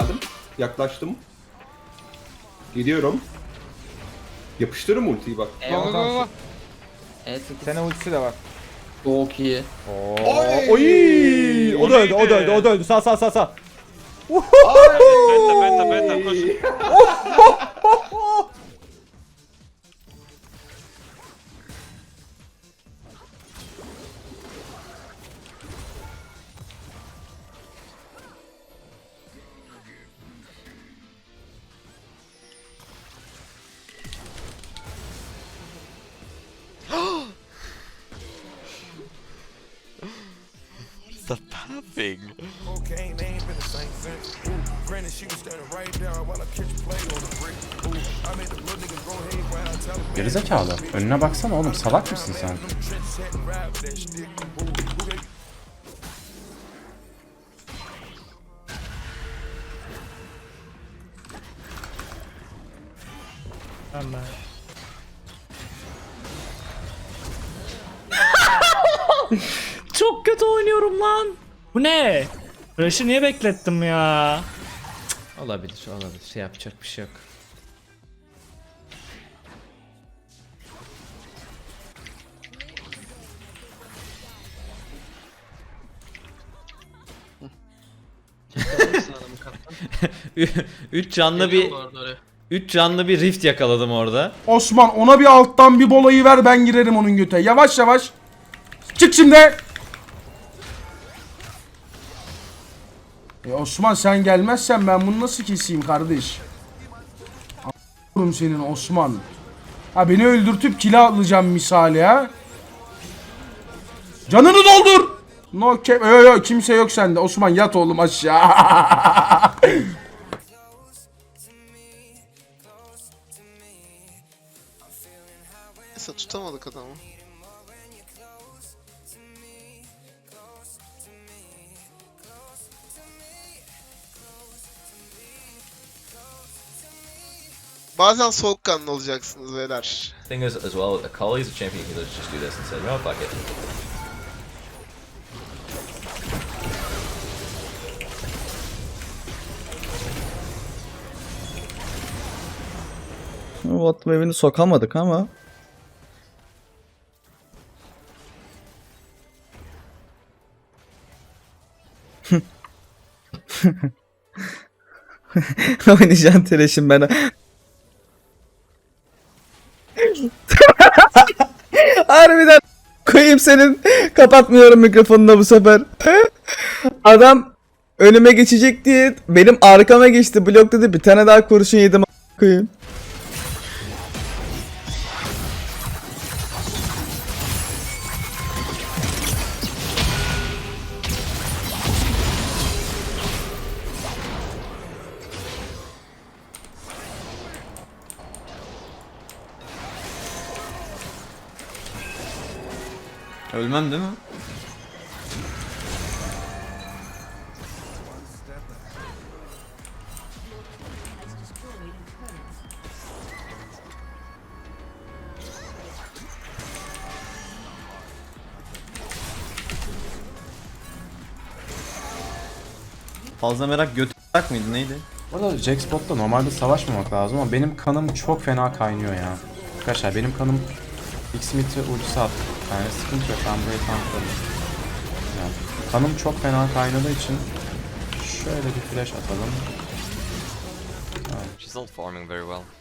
Geldim. Yaklaştım. Gidiyorum. Yapıştırırım ultiyi bak. Go go go go. E8. Senin ultisi de var. Çok iyi. Oo. Oy! O da öldü, o da öldü, o da öldü. Sağ sağ sağ sağ. Beta beta beta koş. Since. Ooh, granted, she was standing right there while I catch play on the brick. Ooh, I made the little niggas go ahead while I tell them. Gerizekalı. Önüne baksana oğlum salak mısın sen? Them kötü oynuyorum lan. Bu ne? Rush'ı niye beklettim ya? Olabilir olabilir. Şey yapacak bir şey yok. Üç canlı bir Üç canlı bir rift yakaladım orada. Osman ona bir alttan bir bolayı ver ben girerim onun göte. Yavaş yavaş. Çık şimdi. E Osman sen gelmezsen ben bunu nasıl keseyim kardeş? A**ım senin Osman. Ha beni öldürtüp kila alacağım misali ha. Canını doldur. No cap. Yo, yo, kimse yok sende. Osman yat oğlum aşağı. Neyse tutamadık adamı. Bazen soğukkanlı olacaksınız beyler. Thing is as well, Akali's a champion who could just do this and say, no, fuck it. Watt Wave'ini sokamadık ama. Oynayacaksın tereşim ben. Senin. Kapatmıyorum mikrofonunu bu sefer. Adam önüme geçecek diye benim arkama geçti. Blok dedi bir tane daha kurşun yedim a- Ölmem değil mi? Fazla merak götü mıydı neydi? Burada Jackspot'ta normalde savaşmamak lazım ama benim kanım çok fena kaynıyor ya. Arkadaşlar benim kanım X-Smith'e ultisi attı. Yani sıkıntı yok ben burayı tankladım. Yani kanım çok fena kaynadığı için şöyle bir flash atalım. She's not farming very well.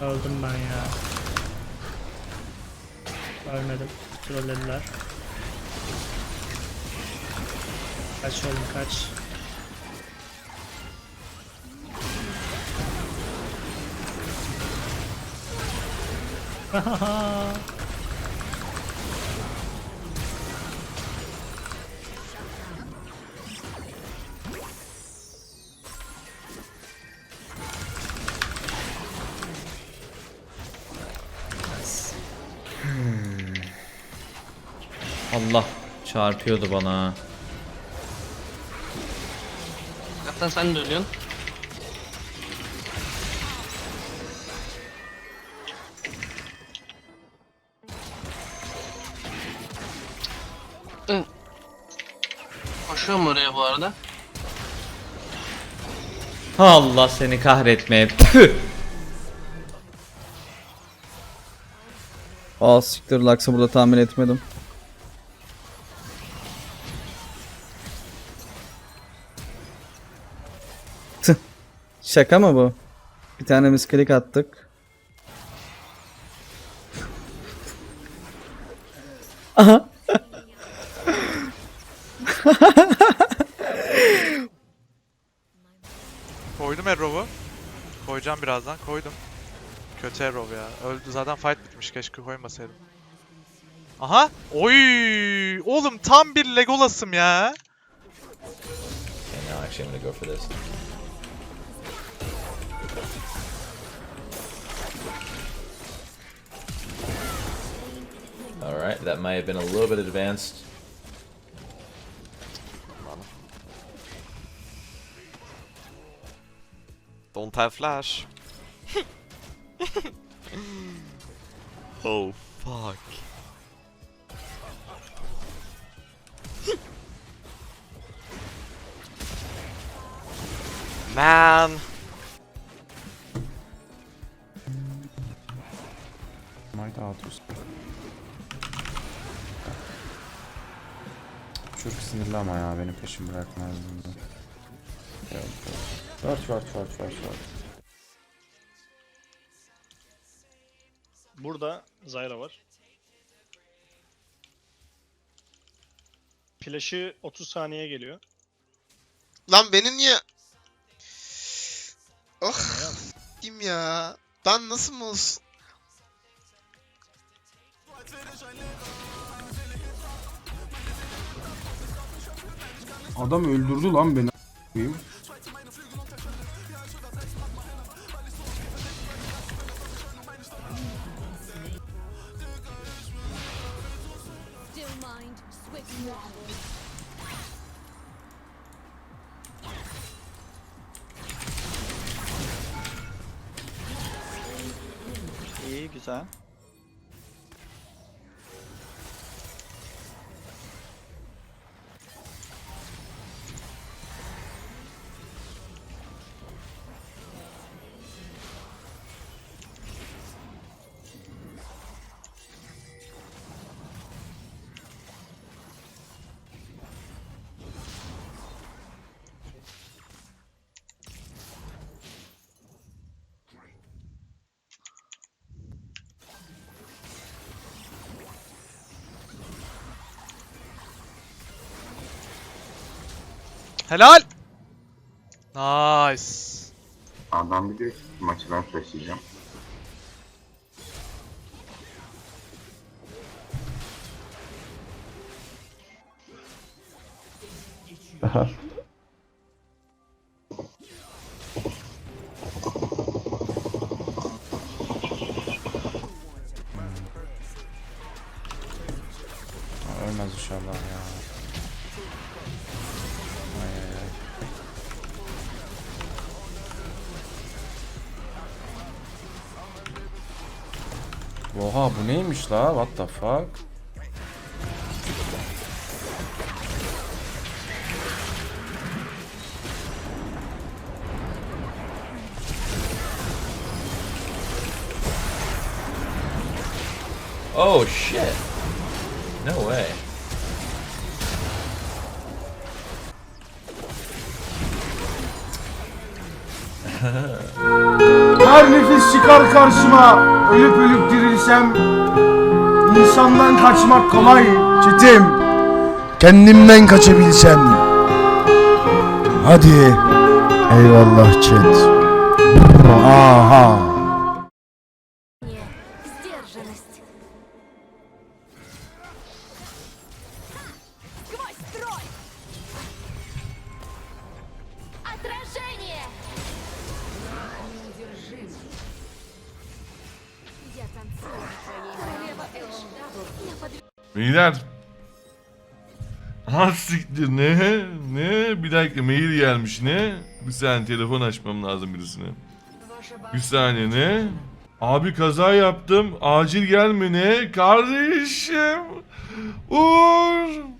Öldüm ben ya. Ölmedim. Trollediler. Kaç oğlum kaç. Allah çarpıyordu bana. Kaptan sen de ölüyorsun. Hı. Koşuyorum oraya bu arada. Allah seni kahretmeye. Aa siktir Lux'ı burada tahmin etmedim. Şaka mı bu? Bir tane misklik attık. Aha. Koydum Errov'u. Koyacağım birazdan. Koydum. Kötü Errov ya. Öldü zaten fight bitmiş. Keşke koymasaydım. Aha! Oy! Oğlum tam bir Legolas'ım ya. now actually I'm gonna go for this. Alright, that might have been a little bit advanced. Don't have flash. oh fuck. Man. Might Autos. Çocuk sinirli ama ya benim peşim bırakmaz bunu. Yok yok. Short short short short Burada Zyra var. Flash'ı 30 saniye geliyor. Lan beni niye... Oh. Kim ya? Ben nasıl mus? Adam öldürdü lan beni. a**ayım. 이 규사. Helal! Nice. Adam biliyor ki maçı ben taşıyacağım. Oha bu neymiş la? What the fuck? Oh shit! No way. Her nefes çıkar karşıma. Ölüp ölüp dirilsem. insandan kaçmak kolay. Çetim. Kendimden kaçabilsem. Hadi. Eyvallah chat. Aha. Beyler Ha siktir ne? Ne? Bir dakika mail gelmiş ne? Bir saniye telefon açmam lazım birisine. Bir saniye ne? Abi kaza yaptım. Acil gelme ne? Kardeşim. Uğur.